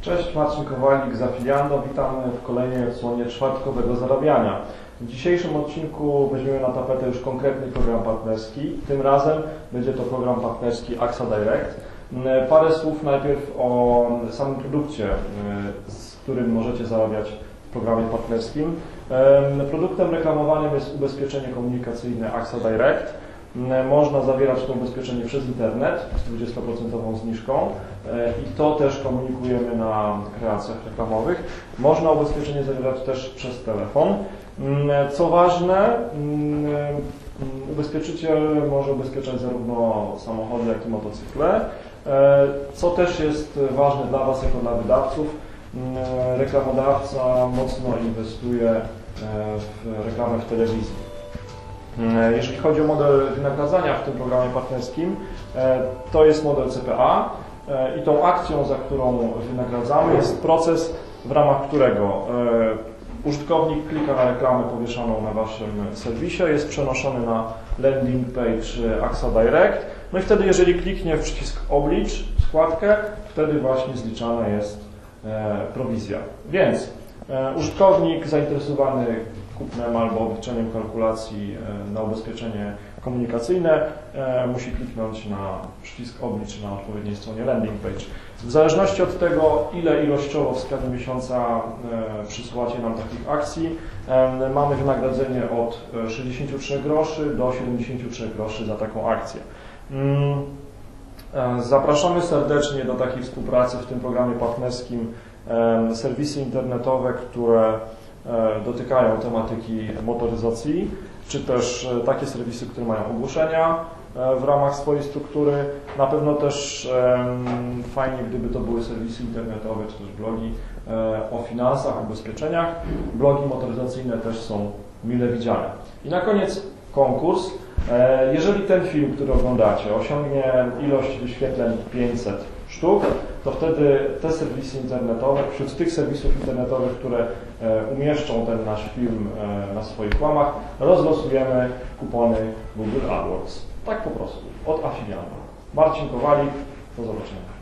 Cześć, Marcin Kowalik z Afiliando. Witam w kolejnej odsłonie czwartkowego zarabiania. W dzisiejszym odcinku weźmiemy na tapetę już konkretny program partnerski. Tym razem będzie to program partnerski AXA Direct. Parę słów najpierw o samym produkcie, z którym możecie zarabiać w programie partnerskim. Em, Produktem reklamowanym jest ubezpieczenie komunikacyjne AXA Direct. Można zawierać to ubezpieczenie przez internet z 20% zniżką e, i to też komunikujemy na kreacjach reklamowych. Można ubezpieczenie zawierać też przez telefon. Mm, Co ważne, mm, mm, ubezpieczyciel może ubezpieczać zarówno samochody, jak i motocykle. E, Co też jest ważne dla Was jako dla wydawców, reklamodawca mocno inwestuje e, w reklamę w telewizji. E, Jeżeli chodzi o model wynagradzania w tym programie partnerskim, e, to jest model CPA e, i tą akcją, za którą wynagradzamy, jest proces, w ramach którego użytkownik klika na reklamę powieszoną na Waszym serwisie, jest przenoszony na landing page AXA Direct, no i wtedy, jeżeli kliknie w przycisk oblicz, składkę, wtedy właśnie zliczana jest prowizja. Więc użytkownik zainteresowany kupnem albo obliczeniem kalkulacji e, na ubezpieczenie komunikacyjne e, musi kliknąć na przycisk oblicz na odpowiedniej stronie landing page. W zależności od tego, ile ilościowo w skali miesiąca e, przysyłacie nam takich akcji, e, mamy wynagrodzenie od e, 63 groszy do 73 groszy za taką akcję. Mm, e, Zapraszamy serdecznie do takiej współpracy w tym programie partnerskim serwisy internetowe, które dotykają tematyki motoryzacji, czy też e, takie serwisy, które mają ogłoszenia e, w ramach swojej struktury. Na pewno też fajnie, gdyby to były serwisy internetowe, czy też blogi e, o finansach, ubezpieczeniach. Blogi motoryzacyjne też są mile widziane. I na koniec konkurs. Jeżeli ten film, który oglądacie, osiągnie ilość wyświetleń 500 sztuk, to wtedy te serwisy internetowe, wśród tych serwisów internetowych, które e, umieszczą ten nasz film e, na swoich łamach, rozlosujemy kupony Google AdWords. Tak po prostu, od Afiliana. Marcin Kowalik, do zobaczenia.